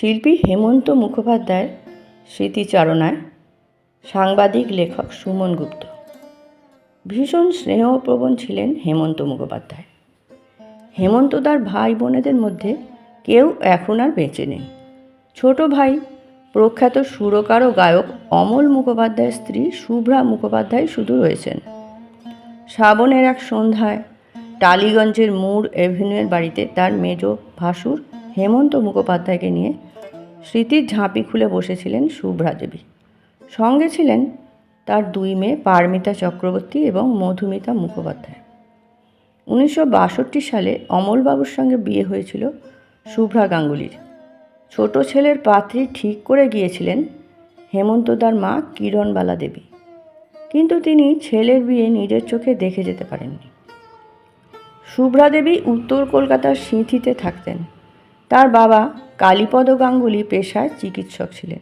শিল্পী হেমন্ত মুখোপাধ্যায় স্মৃতিচারণায় সাংবাদিক লেখক সুমন গুপ্ত। ভীষণ স্নেহপ্রবণ ছিলেন হেমন্ত মুখোপাধ্যায়। হেমন্তদার ভাই বোনেদের মধ্যে কেউ এখন আর বেঁচে নেই। ছোট ভাই, প্রখ্যাত সুরকার ও গায়ক অমল মুখোপাধ্যায়ের স্ত্রী শুভ্রা মুখোপাধ্যায় শুধু রয়েছেন। শ্রাবণের এক সন্ধ্যায় টালিগঞ্জের মুর এভিনিউয়ের বাড়িতে তার মেজ ভাসুর হেমন্ত মুখোপাধ্যায়কে নিয়ে স্মৃতির ঝাঁপি খুলে বসেছিলেন শুভ্রা দেবী সঙ্গে ছিলেন তার দুই মেয়ে পারমিতা চক্রবর্তী এবং মধুমিতা মুখোপাধ্যায়। উনিশশো বাষট্টি সালে অমলবাবুর সঙ্গে বিয়ে হয়েছিল শুভ্রা গাঙ্গুলির। ছোট ছেলের পাত্রী ঠিক করে গিয়েছিলেন হেমন্তদার মা কিরণবালা দেবী। কিন্তু তিনি ছেলের বিয়ে নিজের চোখে দেখে যেতে পারেননি। শুভ্রা দেবী উত্তর কলকাতার সিঁথিতে থাকতেন। তার বাবা কালীপদ গাঙ্গুলি পেশায় চিকিৎসক ছিলেন।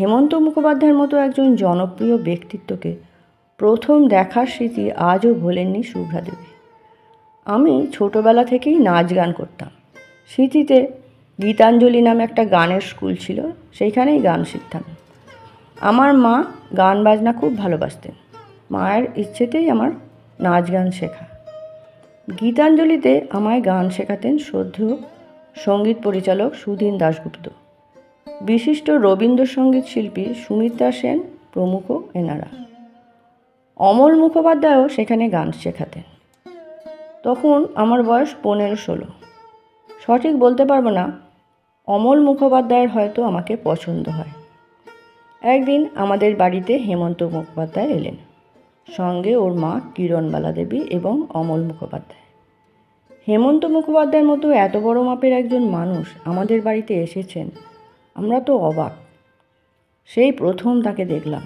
হেমন্ত মুখোপাধ্যায়ের মতো একজন জনপ্রিয় ব্যক্তিত্বকে প্রথম দেখার স্মৃতি আজও ভোলেননি শুভ্রা দেবী। আমি ছোটোবেলা থেকেই নাচ গান করতাম। স্মৃতিতে গীতাঞ্জলি নামে একটা গানের স্কুল ছিল, সেইখানেই গান শিখতাম। আমার মা গান বাজনা খুব ভালোবাসতেন। মায়ের ইচ্ছেতেই আমার নাচ গান শেখা। গীতাঞ্জলিতে আমায় গান শেখাতেন শ্রদ্ধেয় সংগীত পরিচালক সুধীন দাশগুপ্ত। বিশিষ্ট রবীন্দ্রসঙ্গীত শিল্পী সুমিত্রা সেন প্রমুখ এনারা। অমল মুখোপাধ্যায়ও সেখানে গান শেখাতেন। তখন আমার বয়স পনেরো ষোলো। সঠিক বলতে পারব না, অমল মুখোপাধ্যায়ের হয়তো আমাকে পছন্দ হয়। একদিন আমাদের বাড়িতে হেমন্ত মুখোপাধ্যায় এলেন। সঙ্গে ওর মা কিরণবালা দেবী এবং অমল মুখোপাধ্যায়। হেমন্ত মুখোপাধ্যায়ের মতো এত বড় মাপের একজন মানুষ আমাদের বাড়িতে এসেছেন, আমরা তো অবাক। সেই প্রথম তাকে দেখলাম।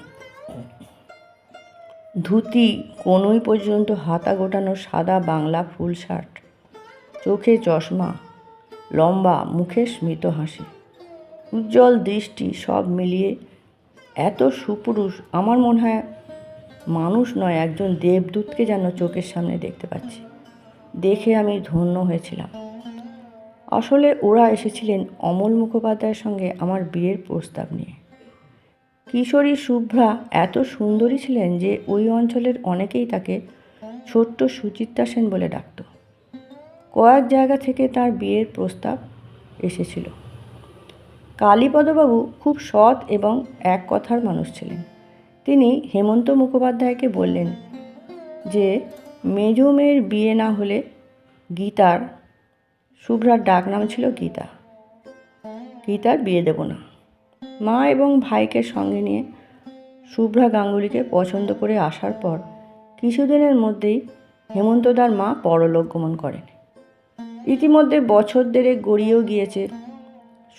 ধুতি কনুই পর্যন্ত হাতা গোটানো সাদা বাংলা ফুল শার্ট, চোখে চশমা, লম্বা মুখে স্মিত হাসি, উজ্জ্বল দৃষ্টি সব মিলিয়ে এত সুপুরুষ, আমার মনে হয় মানুষ নয়, একজন দেবদূতকে যেন চোখের সামনে দেখতে পাচ্ছি। দেখে আমি ধন্য হয়েছিলাম। আসলে ওরা এসেছিলেন অমল মুখোপাধ্যায়ের সঙ্গে আমার বিয়ের প্রস্তাব নিয়ে। কিশোরী শুভ্রা এত সুন্দরী ছিলেন যে ওই অঞ্চলের অনেকেই তাকে ছোট্ট সুচিত্রা সেন বলে ডাকত। কয়েক জায়গা থেকে তার বিয়ের প্রস্তাব এসেছিল। কালীপদবাবু খুব সৎ এবং এক কথার মানুষ ছিলেন। তিনি হেমন্ত মুখোপাধ্যায়কে বললেন যে মেজ মেয়ের বিয়ে না হলে গীতার শুভ্রার ডাক নাম ছিল গীতা। গীতার বিয়ে দেব না। মা এবং ভাইকে সঙ্গে নিয়ে শুভ্রা গাঙ্গুলিকে পছন্দ করে আসার পর কিছুদিনের মধ্যেই হেমন্তদার মা পরলোক গমন করেন। ইতিমধ্যে বছর দেড়েক গড়িয়েও গিয়েছে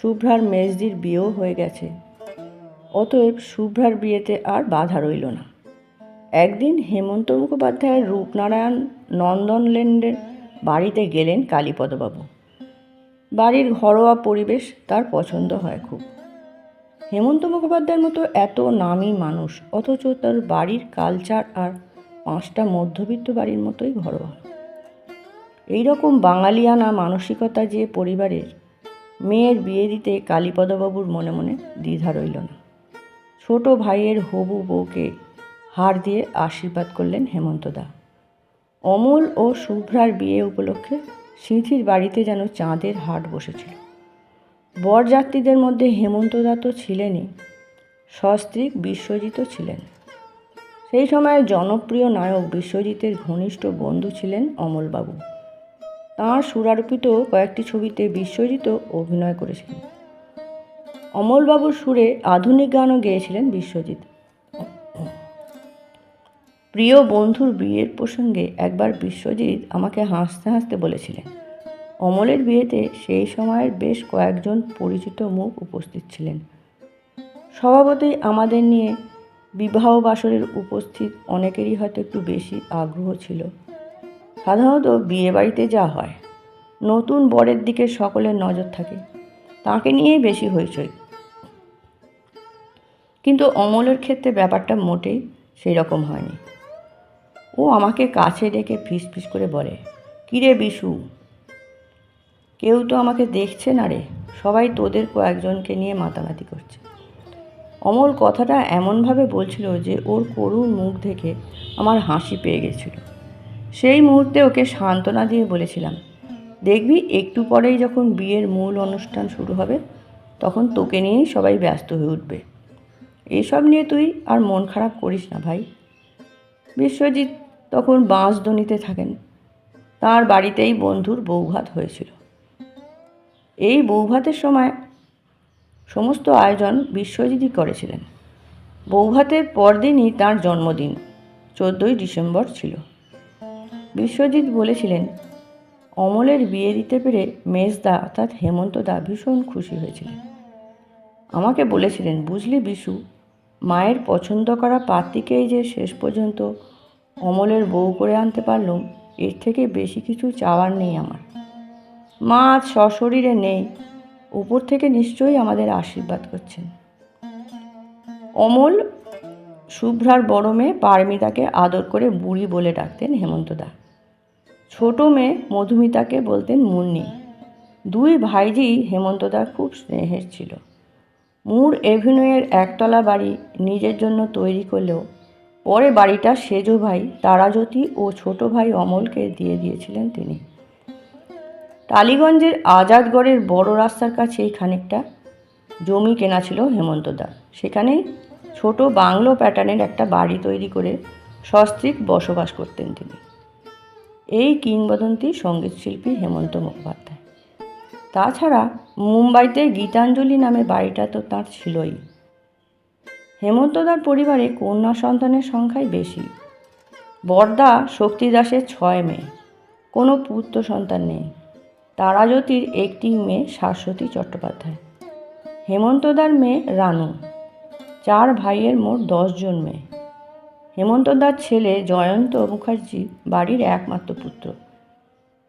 শুভ্রার মেজদির বিয়েও হয়ে গেছে। অতএব শুভ্রার বিয়েতে আর বাধা রইল না। একদিন হেমন্ত মুখোপাধ্যায়ের রূপনারায়ণ নন্দনল্যান্ডের বাড়িতে গেলেন কালীপদবাবু। বাড়ির ঘরোয়া পরিবেশ তার পছন্দ হয় খুব। হেমন্ত মুখোপাধ্যায়ের মতো এত নামী মানুষ, অথচ তার বাড়ির কালচার আর পাঁচটা মধ্যবিত্ত বাড়ির মতোই ঘরোয়া। এই রকম বাঙালিয়ানা মানসিকতা যে পরিবারের, মেয়ের বিয়ে দিতে কালীপদবাবুর মনে মনে দ্বিধা রইল না। ছোট ভাইয়ের হবু বউকে হার দিয়ে আশীর্বাদ করলেন হেমন্তদা অমল ও শুভ্রার বিয়ে উপলক্ষে সিঁথির বাড়িতে যেন চাঁদের হাট বসেছিল। বরযাত্রীদের মধ্যে হেমন্তদা তো ছিলেনই, সস্ত্রীক বিশ্বজিৎও ছিলেন। সেই সময় জনপ্রিয় নায়ক বিশ্বজিতের ঘনিষ্ঠ বন্ধু ছিলেন অমলবাবু। তাঁর সুরারোপিত কয়েকটি ছবিতে বিশ্বজিৎও অভিনয় করেছিলেন। অমলবাবুর সুরে আধুনিক গানও গেয়েছিলেন বিশ্বজিৎ। প্রিয় বন্ধুর বিয়ের প্রসঙ্গে একবার বিশ্বজিৎ আমাকে হাসতে হাসতে বলেছিলেন। অমলের বিয়েতে সেই সময়ের বেশ কয়েকজন পরিচিত মুখ উপস্থিত ছিলেন। স্বভাবতই আমাদের নিয়ে বিবাহ বাসরের উপস্থিত অনেকেরই হয়তো একটু বেশি আগ্রহ ছিল। সাধারণত বিয়ে বাড়িতে যা হয়, নতুন বরের দিকে সকলের নজর থাকে, তাকে নিয়েই বেশি হইচই। কিন্তু অমলের ক্ষেত্রে ব্যাপারটা মোটেই সেই রকম হয়নি। ও আমাকে কাছে ডেকে ফিস ফিস করে বলে, কিরে বিশু? কেউ তো আমাকে দেখছে না রে, সবাই তোদের কয়েকজনকে নিয়ে মাতামাতি করছে। অমল কথাটা এমনভাবে বলছিল যে ওর করুণ মুখ দেখে আমার হাসি পেয়ে গেছিল। সেই মুহূর্তে ওকে সান্ত্বনা দিয়ে বলেছিলাম, দেখবি, একটু পরেই যখন বিয়ের মূল অনুষ্ঠান শুরু হবে, তখন তোকে নিয়েই সবাই ব্যস্ত হয়ে উঠবে। এসব নিয়ে তুই আর মন খারাপ করিস না ভাই। বিশ্বজিৎ তখন বাঁশদনিতে থাকেন। তার বাড়িতেই বন্ধুর বৌভাত হয়েছিল। এই বৌভাতের সময় সমস্ত আয়োজন বিশ্বজিৎই করেছিলেন। বৌভাতের পরদিনই তার জন্মদিন, চোদ্দোই ডিসেম্বর ছিল। বিশ্বজিৎ বলেছিলেন, অমলের বিয়ে দিতে পেরে মেজদা অর্থাৎ হেমন্তদা ভীষণ খুশি হয়েছিলেন। আমাকে বলেছিলেন, বুঝলি বিশু মায়ের পছন্দ করা পাত্রীকেই যে শেষ পর্যন্ত অমলের বউ করে আনতে পারলুম, এর থেকে বেশি কিছু চাওয়ার নেই আমার। মা আজ সশরীরে নেই, উপর থেকে নিশ্চয়ই আমাদের আশীর্বাদ করছেন। অমল শুভ্রার বড় মেয়ে পারমিতাকে আদর করে বুড়ি বলে ডাকতেন হেমন্তদা। ছোট মেয়ে মধুমিতাকে বলতেন মুন্নি। দুই ভাইজি হেমন্তদার খুব স্নেহের ছিল। মুর একতলা বাড়ি নিজের জন্য তৈরি করলেও পরে বাড়িটা সেজো ভাই, তারাজ্যোতি ও ছোট ভাই অমলকে দিয়ে দিয়েছিলেন তিনি। টালিগঞ্জের আজাদগড়ের বড় রাস্তার কাছেই খানিকটা জমি কেনা ছিল হেমন্তদার সেখানেই ছোট বাংলো প্যাটার্নের একটা বাড়ি তৈরি করে সস্ত্রীক বসবাস করতেন তিনি। এই কিংবদন্তি সঙ্গীতশিল্পী হেমন্ত মুখোপাধ্যায়। তাছাড়া মুম্বাইতে গীতাঞ্জলি নামে বাড়িটা তো তাঁর ছিলই। হেমন্তদার পরিবারে কন্যা সন্তানের সংখ্যাই বেশি। বর্দা শক্তিদাসের ছয় মেয়ে, কোনো পুত্র সন্তান নেই। তারাজ্যোতির একটি মেয়ে শাশ্বতী চট্টোপাধ্যায়। হেমন্তদার মেয়ে রানু, চার ভাইয়ের মোট দশজন মেয়ে। হেমন্তদার ছেলে জয়ন্ত মুখার্জি বাড়ির একমাত্র পুত্র।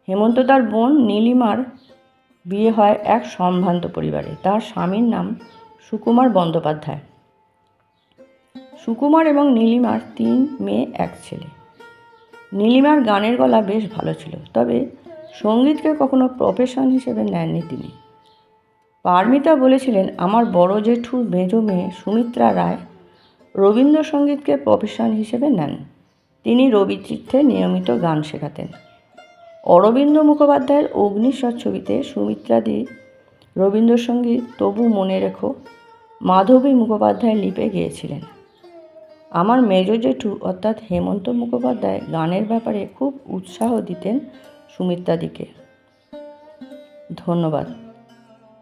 হেমন্তদার বোন নীলিমার বিয়ে হয় এক সম্ভ্রান্ত পরিবারে। তার স্বামীর নাম সুকুমার বন্দ্যোপাধ্যায়। সুকুমার এবং নীলিমার তিন মেয়ে, এক ছেলে। নীলিমার গানের গলা বেশ ভালো ছিল, তবে সঙ্গীতকে কখনো প্রফেশন হিসেবে নেননি তিনি। পারমিতা বলেছিলেন, আমার বড় জেঠুর মেজো মেয়ে সুমিত্রা রায় রবীন্দ্রসঙ্গীতকে প্রফেশন হিসেবে নেন। তিনি রবিতীর্থে নিয়মিত গান শেখাতেন। অরবিন্দ মুখোপাধ্যায়ের অগ্নিশ্বর ছবিতে সুমিত্রাদি রবীন্দ্রসঙ্গীত তবু মনে রেখো, মাধবী মুখোপাধ্যায় লিপে গিয়েছিলেন। আমার মেজ জেঠু অর্থাৎ হেমন্ত মুখোপাধ্যায় গানের ব্যাপারে খুব উৎসাহ দিতেন সুমিত্রাদিকে। ধন্যবাদ।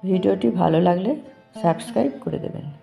ভিডিওটি ভালো লাগলে সাবস্ক্রাইব করে দেবেন।